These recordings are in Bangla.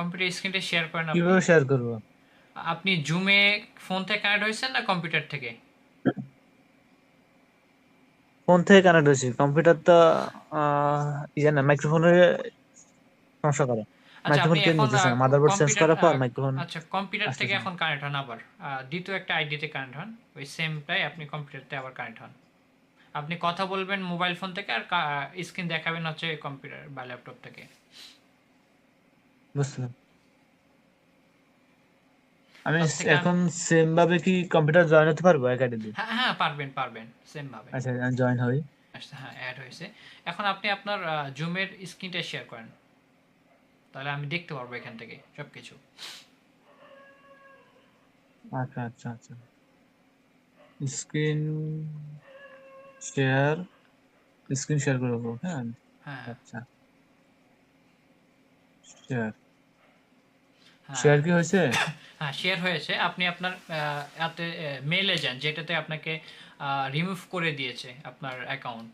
কম্পিউটার স্ক্রিনটা শেয়ার করেন আপনি কীভাবে শেয়ার করব? আপনি জুমে ফোন থেকে কানেক্ট হয়েছেন না কম্পিউটার থেকে? ফোন থেকে কানেক্ট হয়েছে। কম্পিউটার তো ইয়ে না মাইক্রোফোনের সমস্যা করে। মাইক্রোফোন চেঞ্জ এখন না? মাদারবোর্ড চেঞ্জ করার পর মাইক্রোফোন আচ্ছা কম্পিউটার থেকে এখন কানেক্ট হন আবার। দ্বিতীয় একটা আইডিতে কানেক্ট হন। ওই সেমটাই আপনি কম্পিউটারতে আবার কানেক্ট হন। আপনি কথা বলবেন মোবাইল ফোন থেকে আর স্ক্রিন দেখাবেন হচ্ছে কম্পিউটার বা ল্যাপটপ থেকে। বুঝলাম আমি এখন সেম ভাবে কি কম্পিউটার জয়েন হতে পারব এক হ্যাঁ হ্যাঁ পারবেন পারবেন সেম ভাবে আচ্ছা আমি জয়েন হই। আচ্ছা হ্যাঁ অ্যাড হয়েছে। এখন আপনি আপনার জুমের স্ক্রিনটা শেয়ার করেন। তাহলে আমি দেখতে পারব এখান থেকে সব কিছু আচ্ছা আচ্ছা। আচ্ছা স্ক্রিন শেয়ার স্ক্রিন শেয়ার করব হ্যাঁ? হ্যাঁ। আচ্ছা। শেয়ার শেয়ার কি হয়েছে? হ্যাঁ শেয়ার হয়েছে। আপনি আপনার এতে মেলে যান যেটাতে আপনাকে রিমুভ করে দিয়েছে আপনার অ্যাকাউন্ট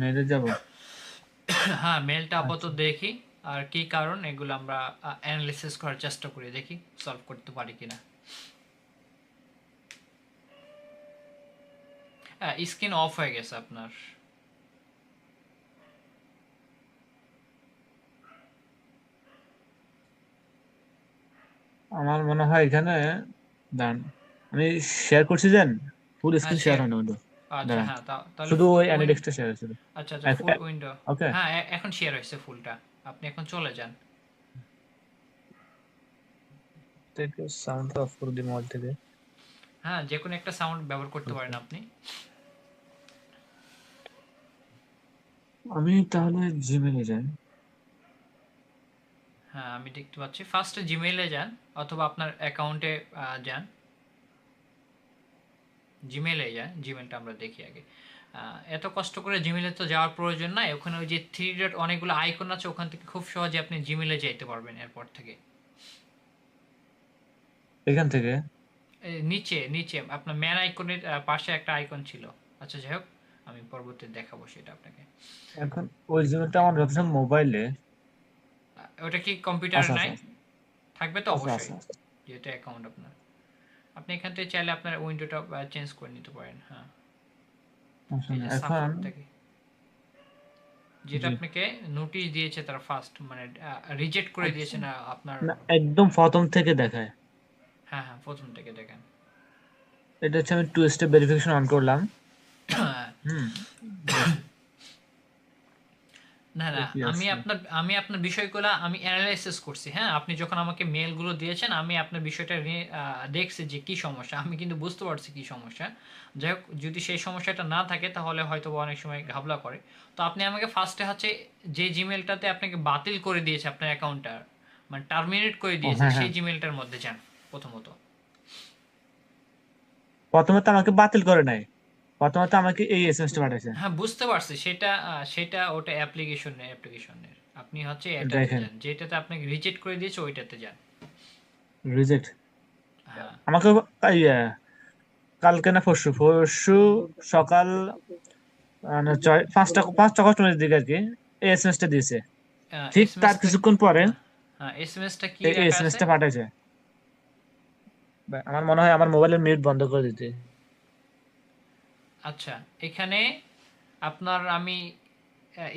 মেরে যাব? হ্যাঁ মেলটা আপাতত দেখি আর কি কারণ এগুলো আমরা অ্যানালিসিস করার চেষ্টা করি দেখি সলভ করতে পারি কিনা। স্ক্রিন অফ হয়ে গেছে আপনার। আমার মনে হয় এখানে দাঁড়ান আমি শেয়ার করছি দেন ফুল স্ক্রিন শেয়ার হয় না আচ্ছা হ্যাঁ তাহলে শুধু ওই অ্যানিডেক্সটা শেয়ার হয়েছিল। আচ্ছা আচ্ছা ফুল উইন্ডো ওকে হ্যাঁ এখন শেয়ার হয়েছে ফুলটা আপনি এখন চলে যান। থেকে সাউন্ড অফ করে দিই মোবাইল থেকে হ্যাঁ যে কোনো একটা সাউন্ড ব্যবহার করতে পারেন আপনি। আমি তাহলে জিমেলে যাই। হ্যাঁ আমি দেখতে পাচ্ছি। ফার্স্টে জিমেইলে যান অথবা আপনার অ্যাকাউন্টে যান। জিমেইলে যান জিমেলটা আমরা দেখি আগে। এত কষ্ট করে জিমেলে তো যাওয়ার প্রয়োজন নাই। ওখানে ওই যে থ্রি ডট অনেকগুলো আইকন আছে ওখান থেকে খুব সহজে আপনি জিমেলে যাইতে পারবেন এরপর থেকে। এখান থেকে? নিচে নিচে আপনার ম্যান আইকনের পাশে একটা আইকন ছিল। আচ্ছা যাই হোক আমি পরবর্তীতে দেখাবো সেটা আপনাকে। এখন ওই জিমেলটা আমার যথেষ্ট মোবাইলে ওটা কি কম্পিউটার আচ্ছা নাই? আচ্ছা থাকবে তো আচ্ছা অবশ্যই। আচ্ছা যেটা অ্যাকাউন্ট আপনার। আপনি এখান থেকে চাইলে আপনার উইন্ডোটা চেঞ্জ করে নিতে পারেন হ্যাঁ। আচ্ছা, এখন যেটা আপনাকে নোটিশ দিয়েছে তারা ফার্স্ট মানে রিজেক্ট করে দিয়েছে না আপনার একদম প্রথম থেকে দেখায়। হ্যাঁ হ্যাঁ প্রথম থেকে দেখেন। এটা হচ্ছে আমি টু স্টেপ ভেরিফিকেশন অন করলাম। হুম। না না আমি আপনার আমি আপনার বিষয়গুলো আমি অ্যানালাইসিস করছি হ্যাঁ? আপনি যখন আমাকে মেলগুলো দিয়েছেন আমি আপনার বিষয়টা দেখছি যে কি সমস্যা। আমি কিন্তু বুঝতে পারছি কি সমস্যা। যাই হোক যদি সেই সমস্যাটা না থাকে তাহলে হয়তো অনেক সময় ঘাবলা করে। তো আপনি আমাকে ফার্স্টে হচ্ছে যে জিমেলটাতে আপনাকে বাতিল করে দিয়েছে আপনার অ্যাকাউন্টটা মানে টার্মিনেট করে দিয়েছে হ্যাঁ, সেই হ্যাঁ। জিমেলটার মধ্যে যান প্রথমত। প্রথমে তো আমাকে বাতিল করে নাই। প্রথমে তো আমাকে এই এসএমএসটা পাঠাইছে। হ্যাঁ বুঝতে পারছি। সেটা সেটা ওটা অ্যাপ্লিকেশনের অ্যাপ্লিকেশনের আপনি হচ্ছে দেখেন। যান। যেটাতে আপনাকে রিজেক্ট করে দিয়েছে ওইটাতে যান। রিজেক্ট হ্যাঁ। আমাকে কালকে না পরশু পরশু সকাল আহ, না, ছয়- পাঁচটা পাঁচটা কস্টমারের দিকে আর কি এই এসএমএসটা দিয়েছে। ঠিক তার কিছুক্ষণ পরে হ্যাঁ এসএমএসটা কি এই লেখা আছে? এসএমএসটা পাঠাইছে। আমার মনে হয় আমার মোবাইলের মিউট বন্ধ করে দিতে। আচ্ছা এখানে আপনার আমি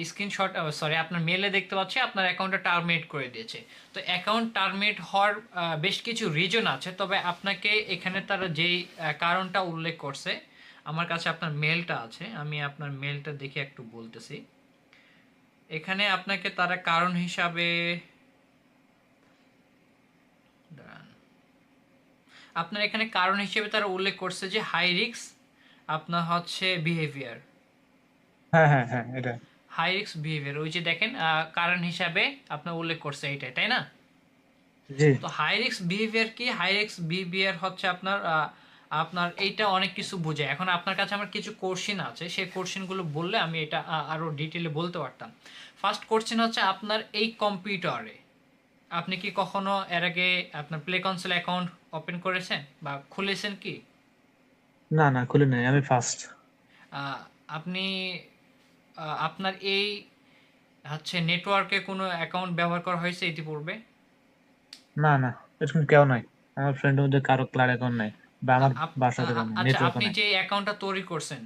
স্ক্রিনশট সরি আপনার মেলে দেখতে পাচ্ছি, আপনার অ্যাকাউন্টটা টার্মিনেট করে দিয়েছে তো অ্যাকাউন্ট টার্মিনেট হওয়ার বেশ কিছু রিজন আছে, তবে আপনাকে এখানে তারা যেই কারণটা উল্লেখ করছে, আমার কাছে আপনার মেলটা আছে, আমি আপনার মেলটা দেখে একটু বলতেছি এখানে আপনাকে তারা কারণ হিসাবে। আপনার এখানে কারণ হিসেবে তারা উল্লেখ করছে যে হাই রিক্স আপনার হচ্ছে বিহেভিয়ার হ্যাঁ হ্যাঁ হ্যাঁ এটা। হাই রিক্স বিহেভিয়ার ওই যে দেখেন কারণ হিসাবে আপনার উল্লেখ করছে এইটাই তাই না? জি। তো হাই রিক্স বিহেভিয়ার কি? হাই রিক্স বিহেভিয়ার হচ্ছে আপনার আপনার এইটা অনেক কিছু বোঝায়। এখন আপনার কাছে আমার কিছু কোশ্চেন আছে সেই কোশ্চেনগুলো বললে আমি এটা আহ, আরও ডিটেলে বলতে পারতাম। ফার্স্ট কোশ্চেন হচ্ছে আপনার এই কম্পিউটারে আপনি কি কখনো এর আগে আপনার প্লে কনসোল অ্যাকাউন্ট ওপেন করেছেন বা খুলেছেন কি? না না খুলে নাই আমি ফার্স্ট আপনি আপনার এই হচ্ছে নেটওয়ার্কে কোনো অ্যাকাউন্ট ব্যবহার করা হয়েছে ইতিপূর্বে? না না এরকম কেউ নাই। আমার ফ্রেন্ডের মধ্যে কারও ক্লাড অ্যাকাউন্ট নাই বা আমার আপ- বাসাতে আ- আচ্ছা নেটওয়ার্ক আপনি নাই। যে অ্যাকাউন্টটা তৈরি করছেন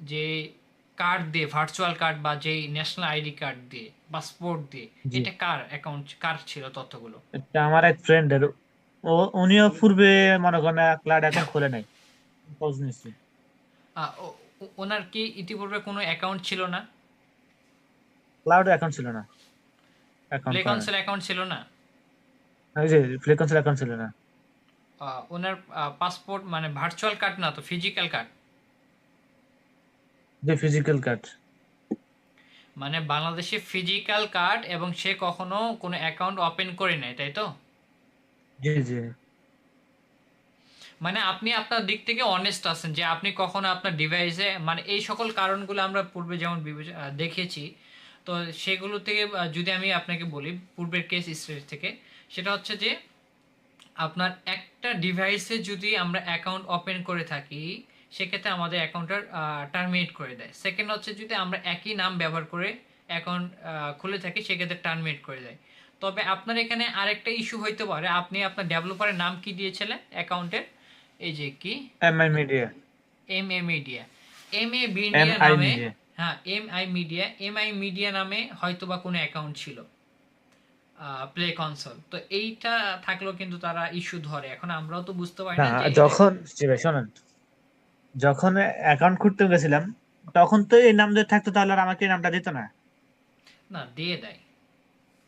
যে কার্ড দিয়ে ভার্চুয়াল কার্ড বা যেই ন্যাশনাল আইডি কার্ড দিয়ে পাসপোর্ট দিয়ে জি। এটা কার অ্যাকাউন্ট কার ছিল তথ্যগুলো? এটা আমার এক ফ্রেন্ডের ও উনিও পূর্বে মনে করেন ক্লাড অ্যাকাউন্ট খোলে নাই। খোঁজ ওনার কি ইতিপূর্বে কোনো অ্যাকাউন্ট ছিল না? ক্লাউড অ্যাকাউন্ট ছিল না। অ্যাকাউন্ট প্লে কনসোল অ্যাকাউন্ট ছিল না? ওই যে প্লে কনসোল অ্যাকাউন্ট ছিল না। ওনার পাসপোর্ট মানে ভার্চুয়াল কার্ড না তো ফিজিক্যাল কার্ড যে ফিজিক্যাল কার্ড মানে বাংলাদেশে ফিজিক্যাল কার্ড এবং সে কখনো কোনো অ্যাকাউন্ট ওপেন করে নেয় তাই তো? জি জি। মানে আপনি আপনার দিক থেকে অনেস্ট আছেন যে আপনি কখনো আপনার ডিভাইসে মানে এই সকল কারণগুলো আমরা পূর্বে যেমন দেখেছি, তো সেগুলো থেকে যদি আমি আপনাকে বলি পূর্বের কেস স্টোরি থেকে, সেটা হচ্ছে যে আপনার একটা ডিভাইসে যদি আমরা অ্যাকাউন্ট ওপেন করে থাকি, সেক্ষেত্রে আমাদের অ্যাকাউন্টটা টার্মিনেট করে দেয়। সেকেন্ড হচ্ছে যদি আমরা একই নাম ব্যবহার করে অ্যাকাউন্ট খুলে থাকি, সেক্ষেত্রে টার্মিনেট করে দেয়। তবে আপনার এখানে আরেকটা ইস্যু হইতে পারে, আপনি আপনার ডেভেলপারের নাম কি দিয়েছিলেন অ্যাকাউন্টের এই যে কি? M I media M A media M A media নামে হ্যাঁ M I media M I media নামে হয়তো বা কোনো অ্যাকাউন্ট ছিল প্লে কনসোল তো এইটা থাকলেও কিন্তু তারা ইস্যু ধরে। এখন আমরাও তো বুঝতে পারি না যখন শোনেন। যখন অ্যাকাউন্ট খুলতে গেছিলাম তখন তো এই নাম যদি থাকতো তাহলে আর আমাকে এই নামটা দিত না। না দিয়ে দেয়।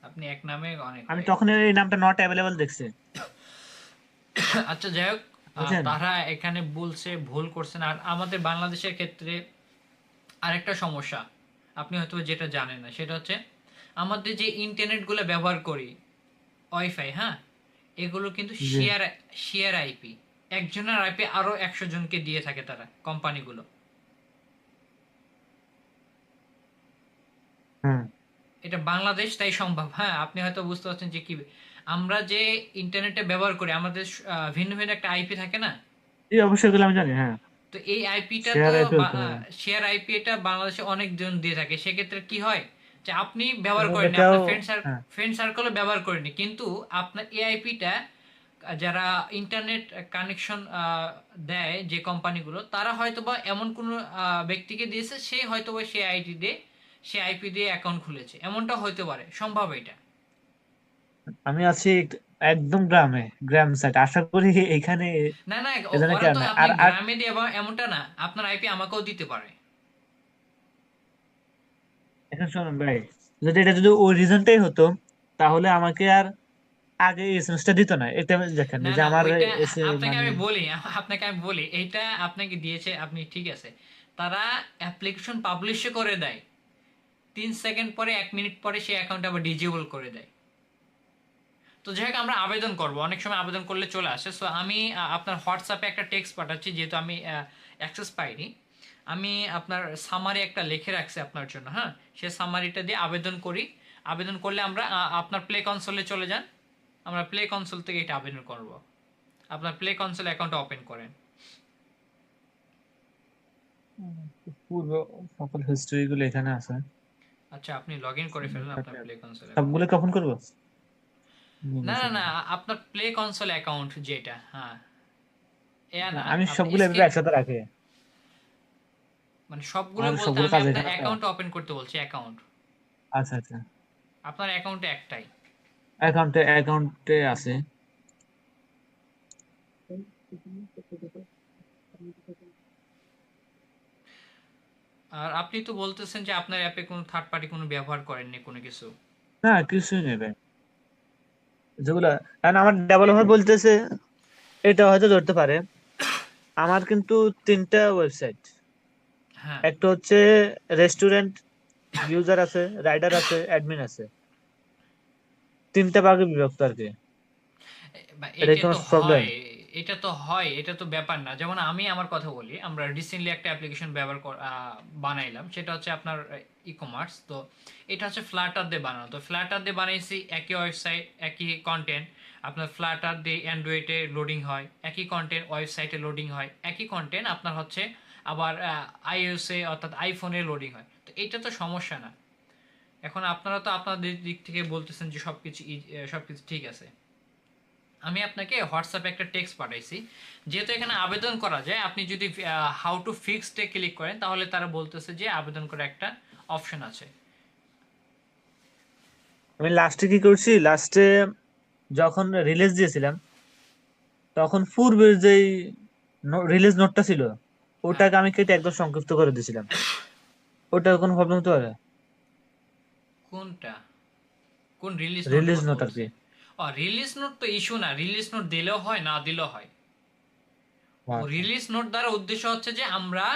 আপনি এক নামে অনেক আমি তখন এই নামটা নট অ্যাভেলেবল দেখছি। আচ্ছা যাই হোক? তারা এখানে বলছে ভুল করছেন আর আমাদের বাংলাদেশের ক্ষেত্রে আরেকটা সমস্যা আপনি হয়তো যেটা জানেন না সেটা হচ্ছে আমাদের যে ইন্টারনেটগুলো ব্যবহার করি ওয়াইফাই হ্যাঁ? এগুলো কিন্তু শেয়ার শেয়ার আইপি একজনের আইপি আরও একশো জনকে দিয়ে থাকে তারা কোম্পানিগুলো হুম। এটা বাংলাদেশ তাই সম্ভব। হ্যাঁ আপনি হয়তো বুঝতে পারছেন যে কি আমরা যে ইন্টারনেটে ব্যবহার করি আমাদের ভিন্ন ভিন্ন একটা আইপি থাকে না? এই অবশ্যই এগুলো আমি জানি হ্যাঁ। তো এই আইপিটা তো। শেয়ার আইপি এটা বাংলাদেশে অনেক জন দিয়ে থাকে। সেক্ষেত্রে কি হয় যে আপনি ব্যবহার করেন এটাও- আপনার ফ্রেন্ড হ্যাঁ। ফ্রেন্ড সার্কেলও ব্যবহার করেনি কিন্তু আপনার এই আইপিটা যারা ইন্টারনেট কানেকশন দেয় যে কোম্পানিগুলো তারা হয়তোবা এমন কোনো ব্যক্তিকে দিয়েছে সে হয়তোবা সেই আইডি দিয়ে সে আইপি দিয়ে অ্যাকাউন্ট খুলেছে। এমনটা হতে পারে সম্ভব এটা? আমি আছি একদম গ্রামে গ্রাম সাইড আশা করি এখানে না না আর গ্রামে দিয়ে এমনটা না আপনার আইপি আমাকেও দিতে পারে। এখন শুনুন ভাই যদি এটা যদি ওই রিজনটাই হতো তাহলে আমাকে আর আগে এসএমএসটা দিত না। এটা দেখেন যে আমার আপনাকে আমি মানে বলি আপনাকে আমি বলি এইটা আপনাকে দিয়েছে আপনি ঠিক আছে। তারা অ্যাপ্লিকেশন পাবলিশ করে দেয়। তিন সেকেন্ড পরে, এক মিনিট পরে সেই অ্যাকাউন্ট আবার ডিজেবল করে দেয়। তো যাই হোক, আমরা আবেদন করব। অনেক সময় আবেদন করলে চলে আসে। সো আমি আপনার হোয়াটসঅ্যাপে একটা টেক্সট পাঠাচ্ছি, যেহেতু আমি অ্যাক্সেস পাইনি। আমি আপনার সামারি একটা লিখে রাখছি আপনার জন্য হ্যাঁ? সে সামারিটা দিয়ে আবেদন করি। আবেদন করলে আমরা আপনার প্লে কনসোলে চলে যান। আমরা প্লে কনসোল থেকে এটা আবেদন করব। আপনার প্লে কনসোল অ্যাকাউন্ট ওপেন করেন। পূর্ব সকল হিস্ট্রি গুলো এখানে আছে। আচ্ছা আপনি লগ ইন করে ফেলুন আপনার প্লে কনসোলে সবগুলো কখন করব? না না না আপনার প্লে কনসোল অ্যাকাউন্ট যেটা হ্যাঁ। এ না আমি সবগুলো এভাবে একসাথে রাখি। মানে সবগুলো বলতে আমি আপনার অ্যাকাউন্ট ওপেন করতে বলছি অ্যাকাউন্ট আচ্ছা আচ্ছা। আপনার অ্যাকাউন্টে একটাই। অ্যাকাউন্টে অ্যাকাউন্টে আছে। আর আপনি তো বলতেছেন যে আপনার অ্যাপে কোনো থার্ড পার্টি কোনো ব্যবহার করেননি কোনো কিছু। না কিছুই নেই ভাই। যেগুলা কারণ আমার ডেভেলপার বলতেছে এটা হয়তো ধরতে পারে। আমার কিন্তু তিনটা ওয়েবসাইট হ্যাঁ। একটা হচ্ছে রেস্টুরেন্ট ইউজার আছে রাইডার আছে অ্যাডমিন আছে। তিনটা ভাগে বিভক্ত আর কি। এটা এটা এটা তো হয় এটা তো ব্যাপার না। যেমন আমি আমার কথা বলি আমরা রিসেন্টলি একটা অ্যাপ্লিকেশন ব্যবহার বানাইলাম সেটা হচ্ছে আপনার ই কমার্স তো এটা হচ্ছে ফ্ল্যাটার দিয়ে বানানো। তো ফ্ল্যাটার দিয়ে বানাইছি একই ওয়েবসাইট একই কন্টেন্ট আপনার ফ্ল্যাটার দিয়ে অ্যান্ড্রয়েডে লোডিং হয় একই কন্টেন্ট ওয়েবসাইটে লোডিং হয় একই কন্টেন্ট আপনার হচ্ছে আবার আইওএসে অর্থাৎ আইফোনে লোডিং হয়। তো এটা তো সমস্যা না। এখন আপনারা তো আপনাদের দিক থেকে বলতেছেন যে সবকিছু ই- এ, সবকিছু ঠিক আছে। আমি আপনাকে হোয়াটসঅ্যাপে একটা টেক্সট পাঠাইছি। যেহেতু এখানে আবেদন করা যায় আপনি যদি হাউ টু ফিক্সডে ক্লিক করেন তাহলে তারা বলতেছে যে আবেদন করার একটা অপশন আছে। আমি লাস্টে কি করছি? লাস্টে যখন রিলিজ দিয়েছিলাম তখন পূর্বের যেই রিলিজ নোটটা ছিল ওটাকে আমি কেটে একদম সংক্ষিপ্ত করে দিয়েছিলাম। ওটা কোনো প্রবলেম হতে পারে? কোনটা? কোন রিলিজ রিলিজ নোট আর কি। রিলিজ নোট তো ইস্যু না রিলিজ নোট দিলেও হয় না দিলেও হয়। রিলিজ নোট দ্বারা উদ্দেশ্য হচ্ছে যে আমরা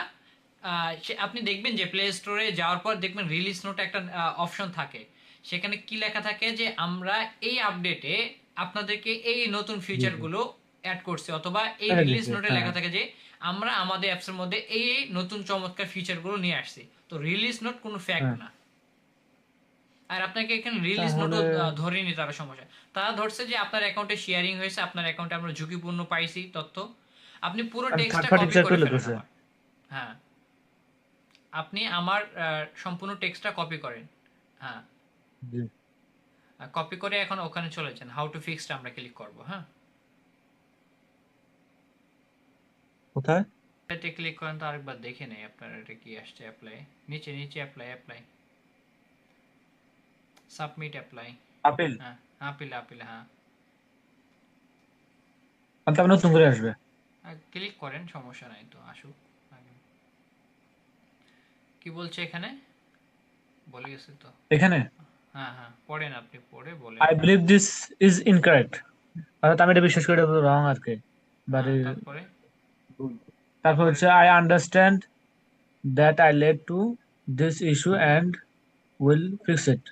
আপনি দেখবেন যে প্লে স্টোরে যাওয়ার পর দেখবেন রিলিজ নোট একটা অপশন থাকে। সেখানে কি লেখা থাকে যে আমরা এই আপডেটে আপনাদেরকে এই নতুন ফিচারগুলো অ্যাড করছি অথবা এই রিলিজ নোটে হ্যাঁ। লেখা থাকে যে আমরা আমাদের অ্যাপসের মধ্যে এই নতুন চমৎকার ফিচারগুলো নিয়ে আসছি। তো রিলিজ নোট কোনো ফ্যাক্ট হ্যাঁ। না। আর আপনাকে এখানে রিলিজ নোটও ধরেনি তারা সমস্যা। তারা ধরছে যে আপনার অ্যাকাউন্টে শেয়ারিং হয়েছে আপনার অ্যাকাউন্টে আমরা ঝুঁকিপূর্ণ পাইছি তথ্য। আপনি পুরো টেক্সটটা কপি করে ফেলেন হ্যাঁ। আপনি আমার সম্পূর্ণ টেক্সটটা কপি করেন। হ্যাঁ। কপি করে এখন ওখানে চলে যান। হাউ টু ফিক্সড আমরা ক্লিক করব হ্যাঁ। কোথায়? এতে ক্লিক করেন তো আরেকবার দেখে নেই আপনার এটা কি আসছে অ্যাপ্লাই নিচে নিচে apply apply submit apply appeal হ্যাঁ আপিল আপিল হ্যাঁ। তারপর নতুন করে আসবে। ক্লিক করেন সমস্যা নাই তো আসুক। কি বলছে এখানে? বলে গেছে তো। এখানে? হ্যাঁ হ্যাঁ পড়েন আপনি পড়ে বলে I believe this is incorrect অর্থাৎ আমি এটা বিশ্বাস করি রং আর কি। হ্যাঁ, তারপরে? তারপর হচ্ছে I understand that I led to this issue and will fix it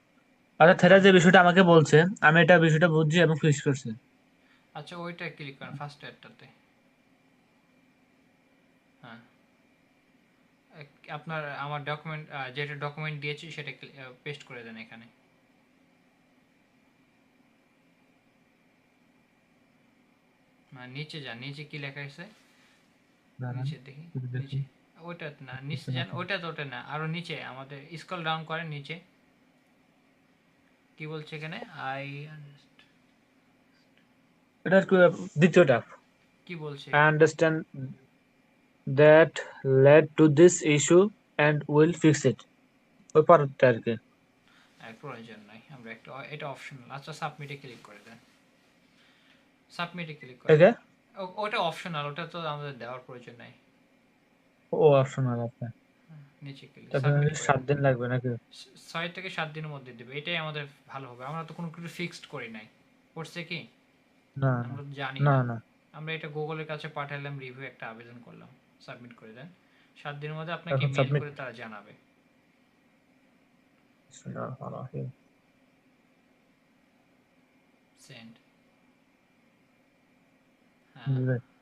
অর্থাৎ থেরা যে বিষয়টা আমাকে বলছে আমি এটা বিষয়টা বুঝছি এবং ফিক্স করছি। আচ্ছা ওইটা ক্লিক করেন ফার্স্ট এডটাতে হ্যাঁ। আপনার আমার ডকুমেন্ট যেটা ডকুমেন্ট দিয়েছি সেটা পেস্ট করে দেন এখানে। নিচে যান নিচে কি লেখা আছে? নিচে দেখি একটু দেখি। নিচে। ওইটা না নিচে যান ওইটা তো ওটা না আরও নিচে আমাদের স্ক্রল ডাউন করেন নিচে। কি বলছে এখানে? আই এটা দ্বিতীয়টা। কি বলছে? I understand that led to this issue and will fix it ওই পরেরটা আর কি। প্রয়োজন নাই আমরা একটা এটা অপশনাল আচ্ছা সাবমিটে ক্লিক করে দেন। সাবমিটে ক্লিক করে ওটা অপশনাল ওটা তো আমাদের দেওয়ার প্রয়োজন নাই। ও অপশনাল আপনার নিচে তারপরে সাত দিন লাগবে নাকি? ছয় থেকে সাত দিনের মধ্যে দেবে। এটাই আমাদের ভালো হবে। আমরা তো কোনো কিছু ফিক্সড করি নাই। করছে কি? না আমরা জানি না না। আমরা এটা গুগলের কাছে পাঠালাম রিভিউ একটা আবেদন করলাম। সাবমিট করে দেন। সাত দিনের মধ্যে আপনাকে মেল করে তারা জানাবে। সেন্ড হ্যাঁ।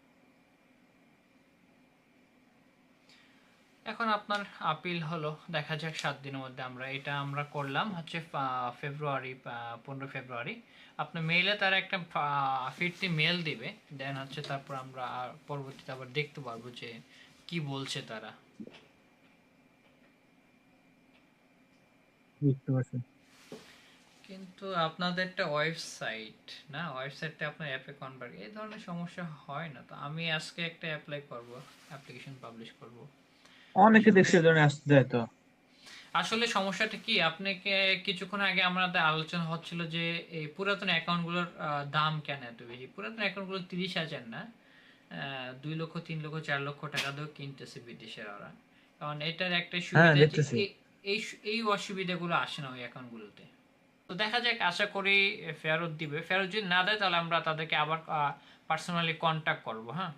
এখন আপনার আপিল হলো দেখা যাক সাত দিনের মধ্যে আমরা এটা আমরা করলাম হচ্ছে ফেব্রুয়ারি পনেরো ফেব্রুয়ারি আপনার মেইলে তারা একটা ফিরতি মেল দিবে দেন হচ্ছে তারপর আমরা পরবর্তীতে আবার দেখতে পারব যে কি বলছে তারা। বুঝতে কিন্তু আপনাদেরটা ওয়েবসাইট না? ওয়েবসাইটটা আপনার অ্যাপে কনভার্ট এই ধরনের সমস্যা হয় না। তো আমি আজকে একটা অ্যাপ্লাই করব অ্যাপ্লিকেশন পাবলিশ করব। অনেকে এই ধরনের আসতে দেয় তো। আসলে সমস্যাটা কি আপনাকে কিছুক্ষণ আগে আমাদের আলোচনা হচ্ছিল যে এই পুরাতন অ্যাকাউন্টগুলোর দাম কেন এত বেশি? পুরাতন অ্যাকাউন্টগুলো তিরিশ হাজার না? দুই লক্ষ তিন লক্ষ চার লক্ষ টাকা দিয়েও কিনতেছে বিদেশের ওরা। কারণ এটার একটা সুবিধা যে দেখতেছি। এই- এই অসুবিধাগুলো আসে না ওই অ্যাকাউন্টগুলোতে। তো দেখা যাক আশা করি ফেরত দিবে। ফেরত যদি না দেয় তাহলে আমরা তাদেরকে আবার পার্সোনালি কন্ট্যাক্ট করব হ্যাঁ?